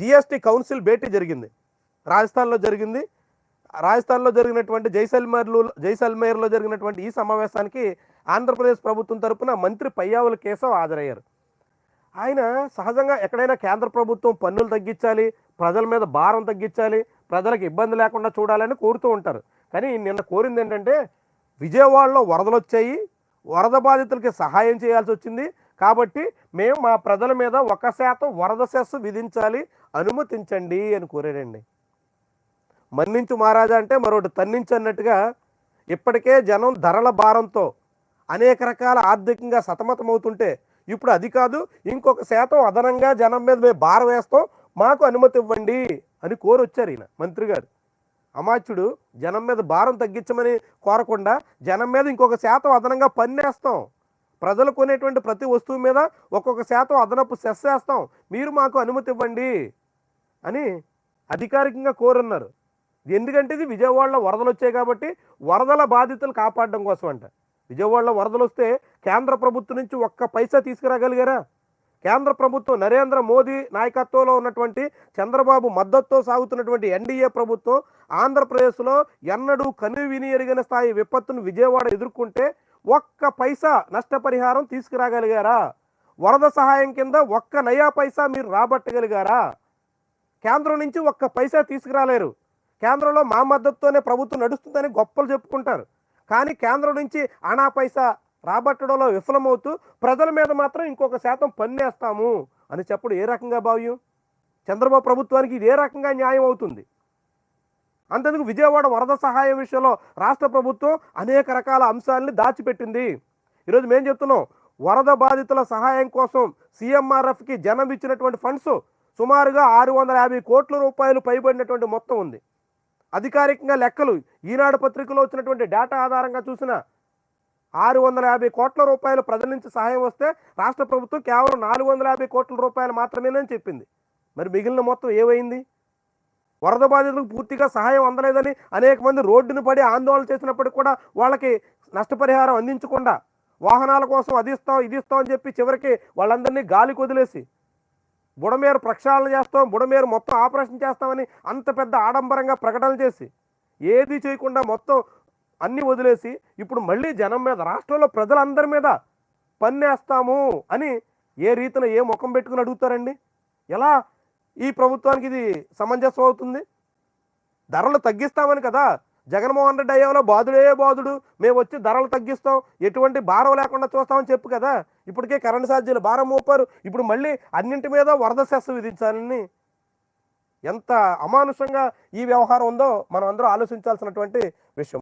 GST council భేటీ జరిగింది. రాజస్థాన్లో జరిగింది. రాజస్థాన్లో జరిగినటువంటి జైసల్మేర్లు జైసల్మేర్లో జరిగినటువంటి ఈ సమావేశానికి ఆంధ్రప్రదేశ్ ప్రభుత్వం తరపున మంత్రి పయ్యావుల కేశవ్ హాజరయ్యారు. ఆయన సహజంగా ఎక్కడైనా కేంద్ర ప్రభుత్వం పన్నులు తగ్గించాలి ప్రజల మీద భారం తగ్గించాలి ప్రజలకు ఇబ్బంది లేకుండా చూడాలని కోరుతూ ఉంటారు. కానీ నిన్న కోరింది ఏంటంటే విజయవాడలో వరదలు వచ్చాయి. వరద బాధితులకి సహాయం చేయాల్సి వచ్చింది. కాబట్టి మేము మా ప్రజల మీద ఒక శాతం వరద సెస్సు విధించాలి అనుమతించండి అని కోరాడండి మన్నించు మహారాజా అంటే మరొకటి తన్నించు అన్నట్టుగా ఇప్పటికే జనం ధరల భారంతో అనేక రకాల ఆర్థికంగా సతమతమవుతుంటే ఇప్పుడు అది కాదు ఇంకొక శాతం అదనంగా జనం మీద మేము భారం వేస్తాం మాకు అనుమతి ఇవ్వండి అని కోరొచ్చారు ఈయన మంత్రి గారు. అమాచ్యుడు జనం మీద భారం తగ్గించమని కోరకుండా జనం మీద ఇంకొక శాతం అదనంగా పన్నేస్తాం. ప్రజలు కొనేటువంటి ప్రతి వస్తువు మీద ఒక్కొక్క శాతం అదనపు సెస్ వేస్తాం. మీరు మాకు అనుమతి ఇవ్వండి అని అధికారికంగా కోరున్నారు. ఎందుకంటే ఇది విజయవాడలో వరదలు వచ్చాయి కాబట్టి వరదల బాధితులు కాపాడడం కోసం అంట విజయవాడలో వరదలు వస్తే కేంద్ర ప్రభుత్వం నుంచి ఒక్క పైసా తీసుకురాగలిగారా? కేంద్ర ప్రభుత్వం నరేంద్ర మోదీ నాయకత్వంలో ఉన్నటువంటి చంద్రబాబు మద్దతుతో సాగుతున్నటువంటి ఎన్డీఏ ప్రభుత్వం ఆంధ్రప్రదేశ్లో ఎన్నడూ కనువిని ఎరిగిన స్థాయి విపత్తును విజయవాడ ఎదుర్కొంటే ఒక్క పైసా నష్టపరిహారం తీసుకురాగలిగారా? వరద సహాయం కింద ఒక్క నయా పైసా మీరు రాబట్టగలిగారా? కేంద్రం నుంచి ఒక్క పైసా తీసుకురాలేరు. కేంద్రంలో మా మద్దతుతోనే ప్రభుత్వం నడుస్తుందని గొప్పలు చెప్పుకుంటారు. కానీ కేంద్రం నుంచి అనా పైసా రాబట్టడంలో విఫలమవుతూ ప్రజల మీద మాత్రం ఇంకొక శాతం పన్నేస్తాము అని చెప్పడం ఏ రకంగా భావ్యం? చంద్రబాబు ప్రభుత్వానికి ఇది ఏ రకంగా న్యాయం అవుతుంది? అంతేందుకు విజయవాడ వరద సహాయం విషయంలో రాష్ట్ర ప్రభుత్వం అనేక రకాల అంశాలని దాచిపెట్టింది. ఈరోజు మేము చెప్తున్నాం వరద బాధితుల సహాయం కోసం సీఎంఆర్ఎఫ్కి జనం ఇచ్చినటువంటి ఫండ్స్ సుమారుగా ఆరు వందల యాభై కోట్ల రూపాయలు పైబడినటువంటి మొత్తం ఉంది. అధికారికంగా లెక్కలు ఈనాడు పత్రికలో వచ్చినటువంటి డేటా ఆధారంగా చూసిన ఆరు వందల యాభై కోట్ల రూపాయలు ప్రజల నుంచి సహాయం వస్తే రాష్ట్ర ప్రభుత్వం కేవలం నాలుగు వందల యాభై కోట్ల రూపాయలు మాత్రమేనని చెప్పింది. మరి మిగిలిన మొత్తం ఏమైంది? వరద బాధితులకు పూర్తిగా సహాయం అందలేదని అనేక మంది రోడ్డును పడి ఆందోళన చేసినప్పటికీ కూడా వాళ్ళకి నష్టపరిహారం అందించకుండా వాహనాల కోసం అది ఇస్తాం ఇది ఇస్తాం అని చెప్పి చివరికి వాళ్ళందరినీ గాలికి వదిలేసి బుడమేరు ప్రక్షాళన చేస్తాం బుడమేరు మొత్తం ఆపరేషన్ చేస్తామని అంత పెద్ద ఆడంబరంగా ప్రకటన చేసి ఏది చేయకుండా మొత్తం అన్ని వదిలేసి ఇప్పుడు మళ్ళీ జనం మీద రాష్ట్రంలో ప్రజలందరి మీద పన్నేస్తాము అని ఏ రీతిన ఏ ముఖం పెట్టుకుని అడుగుతారండి? ఎలా ఈ ప్రభుత్వానికి ఇది సమంజసం అవుతుంది. ధరలు తగ్గిస్తామని కదా. జగన్మోహన్ రెడ్డి అయ్యాలో బాధుడే బాధుడు. మేము వచ్చి ధరలు తగ్గిస్తాం. ఎటువంటి భారం లేకుండా చూస్తామని చెప్పు కదా. ఇప్పటికే కరెంట్ ఛార్జీలు భారం మోపారు. ఇప్పుడు మళ్ళీ అన్నింటి మీద వరద సెస్ విధించాలని ఎంత అమానుషంగా ఈ వ్యవహారం ఉందో మనం అందరూ ఆలోచించాల్సినటువంటి విషయం.